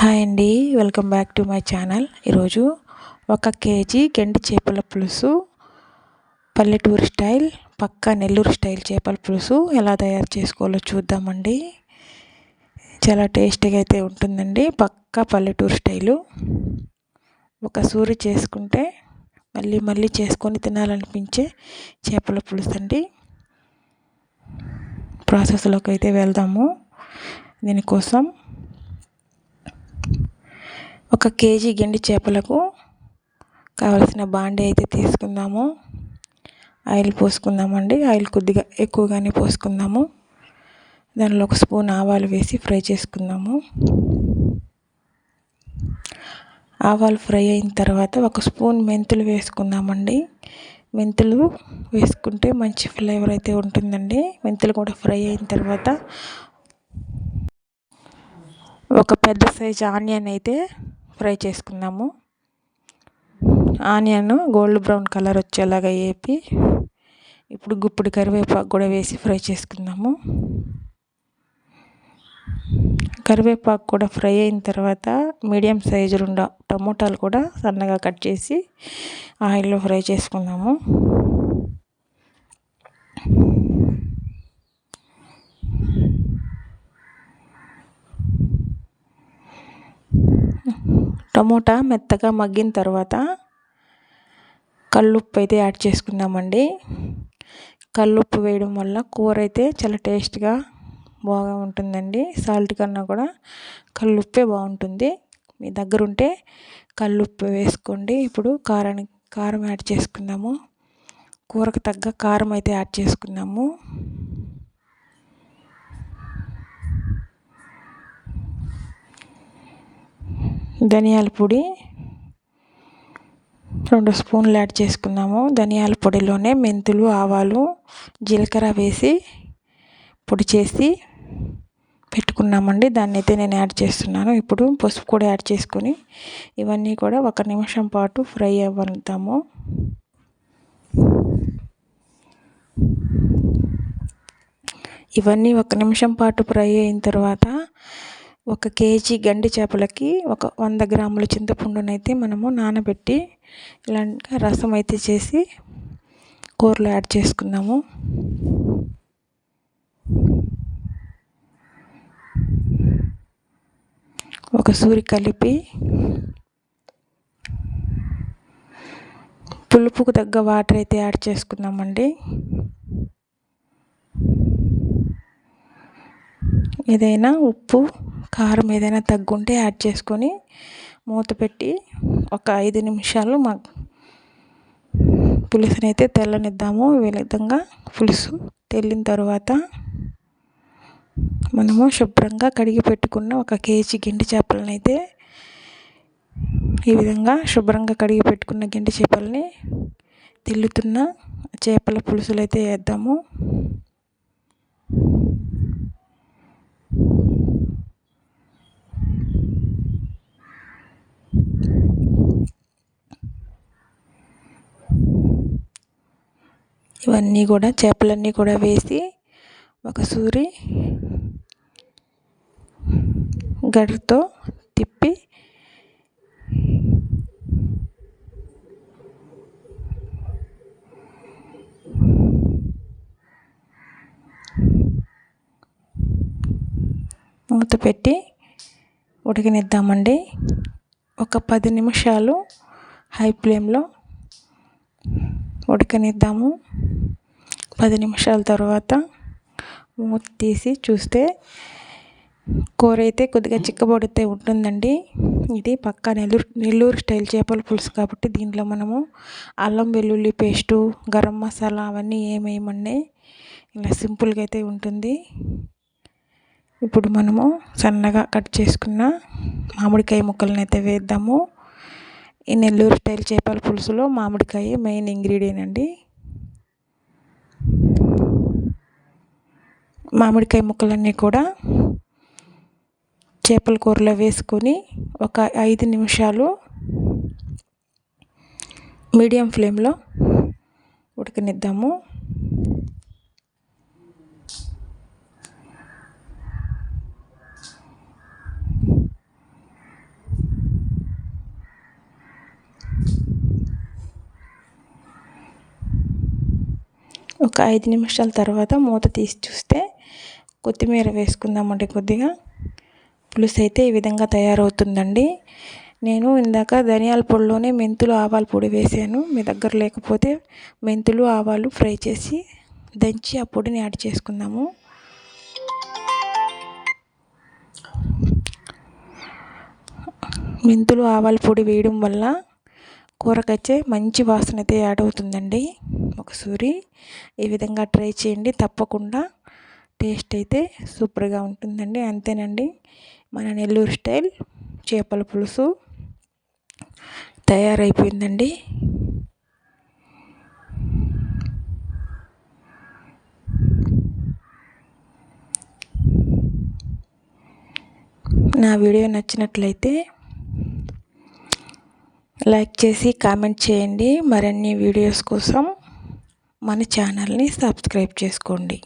Hi అండి welcome back to my channel. ఈరోజు ఒక కేజీ గెండి చేపల పులుసు పల్లెటూరు స్టైల్ పక్కా నెల్లూరు స్టైల్ చేపల పులుసు ఎలా తయారు చేసుకోవాలో చూద్దామండి. చాలా టేస్టీగా అయితే ఉంటుందండి పక్కా పల్లెటూరు స్టైలు. ఒక సూరి చేసుకుంటే మళ్ళీ మళ్ళీ చేసుకొని తినాలనిపించే చేపల పులుసు అండి. ప్రాసెస్లోకి అయితే వెళ్దాము. దీనికోసం ఒక కేజీ గెండి చేపలకు కావలసిన బాండీ అయితే తీసుకుందాము. ఆయిల్ పోసుకుందామండి. ఆయిల్ కొద్దిగా ఎక్కువగానే పోసుకుందాము. దానిలో ఒక స్పూన్ ఆవాలు వేసి ఫ్రై చేసుకుందాము. ఆవాలు ఫ్రై అయిన తర్వాత ఒక స్పూన్ మెంతులు వేసుకుందామండి. మెంతులు వేసుకుంటే మంచి ఫ్లేవర్ అయితే ఉంటుందండి. మెంతులు కూడా ఫ్రై అయిన తర్వాత ఒక పెద్ద సైజ్ ఆనియన్ అయితే ఫ్రై చేసుకుందాము. ఆనియన్ గోల్డ్ బ్రౌన్ కలర్ వచ్చేలాగా వేపి ఇప్పుడు గుప్పుడు కరివేపాకు కూడా వేసి ఫ్రై చేసుకుందాము. కరివేపాకు కూడా ఫ్రై అయిన తర్వాత మీడియం సైజు రెండు టమోటాలు కూడా సన్నగా కట్ చేసి ఆయిల్లో ఫ్రై చేసుకుందాము. టమోటా మెత్తగా మగ్గిన తర్వాత కల్లుప్పు అయితే యాడ్ చేసుకుందామండి. కల్లుప్పు వేయడం వల్ల కూర అయితే చాలా టేస్ట్గా బాగా ఉంటుందండి. సాల్ట్ కన్నా కూడా కల్లుప్పే బాగుంటుంది. మీ దగ్గర ఉంటే కల్లుప్పు వేసుకోండి. ఇప్పుడు కారానికి కారం యాడ్ చేసుకుందాము. కూరకు తగ్గ కారం అయితే యాడ్ చేసుకున్నాము ధనియాల పొడి రెండు స్పూన్లు యాడ్ చేసుకున్నాము. ధనియాల పొడిలోనే మెంతులు ఆవాలు జీలకర్ర వేసి పొడి చేసి పెట్టుకున్నామండి. దాన్ని అయితే నేను యాడ్ చేస్తున్నాను. ఇప్పుడు పసుపు కూడా యాడ్ చేసుకొని ఇవన్నీ కూడా ఒక నిమిషం పాటు ఫ్రై అవ్వతాము ఇవన్నీ ఒక నిమిషం పాటు ఫ్రై అయిన తర్వాత ఒక కేజీ గండి చేపలకి ఒక వంద గ్రాముల చింతపండునైతే మనము నానబెట్టి ఇలాంటి రసం అయితే చేసి కూరలో యాడ్ చేసుకుందాము. ఒక సూరి కలిపి పులుపుకు తగ్గ వాటర్ అయితే యాడ్ చేసుకుందామండి. ఏదైనా ఉప్పు కారం ఏదైనా తగ్గుంటే యాడ్ చేసుకొని మూత పెట్టి ఒక ఐదు నిమిషాలు మా పులుసుని అయితే తెల్లనిద్దాము. ఈ విధంగా పులుసు తెల్లిన తర్వాత మనము శుభ్రంగా కడిగి పెట్టుకున్న ఒక కేజీ గిండి చేపలని అయితే ఈ విధంగా శుభ్రంగా కడిగి పెట్టుకున్న గిండి చేపలని తెల్లుతున్న చేపల పులుసులు అయితే వేద్దాము. ఇవన్నీ కూడా చేపలన్నీ కూడా వేసి ఒక సూరి గడ్డతో తిప్పి మూత పెట్టి ఉడకనిద్దామండి. ఒక పది నిమిషాలు హై ఫ్లేమ్లో ఉడకనిద్దాము. పది నిమిషాల తర్వాత మూత తీసి చూస్తే కూర అయితే కొద్దిగా చిక్కబడితే ఉంటుందండి. ఇది పక్కా నెల్లూరు నెల్లూరు స్టైల్ చేపల పులుసు కాబట్టి దీంట్లో మనము అల్లం వెల్లుల్లి పేస్టు గరం మసాలా అవన్నీ ఏమేయమండి ఇలా సింపుల్గా అయితే ఉంటుంది. ఇప్పుడు మనము సన్నగా కట్ చేసుకున్న మామిడికాయ ముక్కలను అయితే వేద్దాము. ఈ నెల్లూరు స్టైల్ చేపల పులుసులో మామిడికాయ మెయిన్ ఇంగ్రీడియంట్ అండి. మామిడికాయ ముక్కలన్నీ కూడా చేపల కూరలో వేసుకొని ఒక ఐదు నిమిషాలు మీడియం ఫ్లేమ్లో ఉడకనిద్దాము. ఐదు నిమిషాల తర్వాత మూత తీసి చూస్తే కొత్తిమీర వేసుకుందామండి కొద్దిగా. పులుసు అయితే ఈ విధంగా తయారవుతుందండి. నేను ఇందాక ధనియాల పొడిలోనే మెంతులు ఆవాల పొడి వేసాను. మీ దగ్గర లేకపోతే మెంతులు ఆవాలు ఫ్రై చేసి దంచి ఆ పొడిని యాడ్ చేసుకుందాము. మెంతులు ఆవాల పొడి వేయడం వల్ల కూరకైతే మంచి వాసన అయితే యాడ్ అవుతుందండి. ఒకసారి ఈ విధంగా ట్రై చేయండి. తప్పకుండా టేస్ట్ అయితే సూపర్గా ఉంటుందండి. అంతేనండి. మన నెల్లూరు స్టైల్ చేపల పులుసు తయారైపోయిందండి. నా వీడియో నచ్చినట్లయితే లైక్ చేసి కామెంట్ చేయండి. మరిన్ని వీడియోస్ కోసం మన ఛానల్ని సబ్స్క్రైబ్ చేసుకోండి.